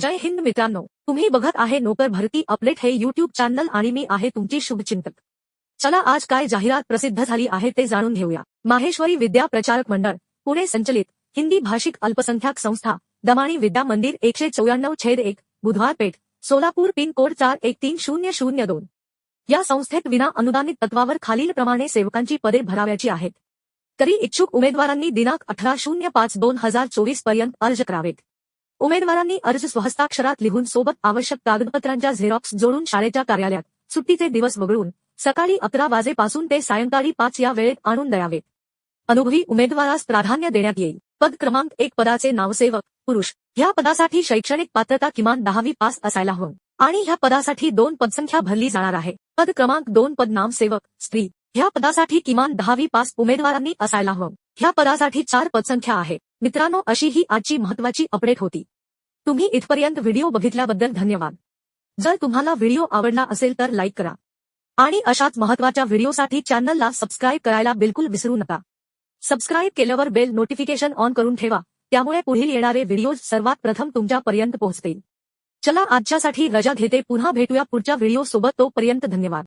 जय हिंद मित्रांनो. तुम्ही बघत आहे नोकर भरती अपडेट हे युट्यूब चॅनल आणि मी आहे तुमची शुभचिंतक. चला आज काय जाहिरात प्रसिद्ध झाली आहे ते जाणून घेऊया. माहेश्वरी विद्या प्रचारक मंडळ पुणे संचलित हिंदी भाषिक अल्पसंख्याक संस्था दमाणी विद्या मंदिर एकशे चौऱ्याण्णव छेद एक बुधवार पेठ सोलापूर पिन कोड चार एक तीन शून्य शून्य दोन. या संस्थेत विना अनुदानित तत्वावर खालीलप्रमाणे सेवकांची पदे भराव्याची आहेत. तरी इच्छुक उमेदवारांनी दिनांक अठरा शून्य पाच दोन हजार चोवीसपर्यंत अर्ज करावेत. उमेदवारांनी अर्ज स्वहस्ताक्षरात लिहून सोबत आवश्यक कागदपत्रांच्या झेरॉक्स जोडून शाळेच्या कार्यालयात सुट्टीचे दिवस वगळून सकाळी अकरा वाजेपासून ते सायंकाळी पाच या वेळेत आणून द्यावेत अनुभवी उमेदवारास प्राधान्य देण्यात येईल. पद क्रमांक एक पदाचे नावसेवक पुरुष. ह्या पदासाठी शैक्षणिक पात्रता किमान दहावी पास असायला हवं. आणि ह्या पदासाठी दोन पदसंख्या भरली जाणार आहे. पद क्रमांक दोन पद नामसेवक स्त्री. ह्या पदासाठी किमान दहावी पास उमेदवारांनी असायला हवं. ह्या पदासाठी चार पदसंख्या आहे मित्रांनो अशी ही आजची महत्वाची अपडेट होती. तुम्ही इथपर्यंत व्हिडिओ बघितल्याबद्दल धन्यवाद. जर तुम्हाला व्हिडिओ आवडला असेल तर लाईक करा. आणि अशाच महत्त्वाच्या व्हिडिओसाठी चॅनलला सबस्क्राईब करायला बिलकुल विसरू नका. सबस्क्राईब केल्यावर बेल नोटिफिकेशन ऑन करून ठेवा. त्यामुळे पुढील येणारे व्हिडिओज सर्वात प्रथम तुमच्यापर्यंत पोहोचतील. चला आजच्यासाठी रजा घेते. पुन्हा भेटूया पुढच्या व्हिडिओ सोबत तोपर्यंत धन्यवाद.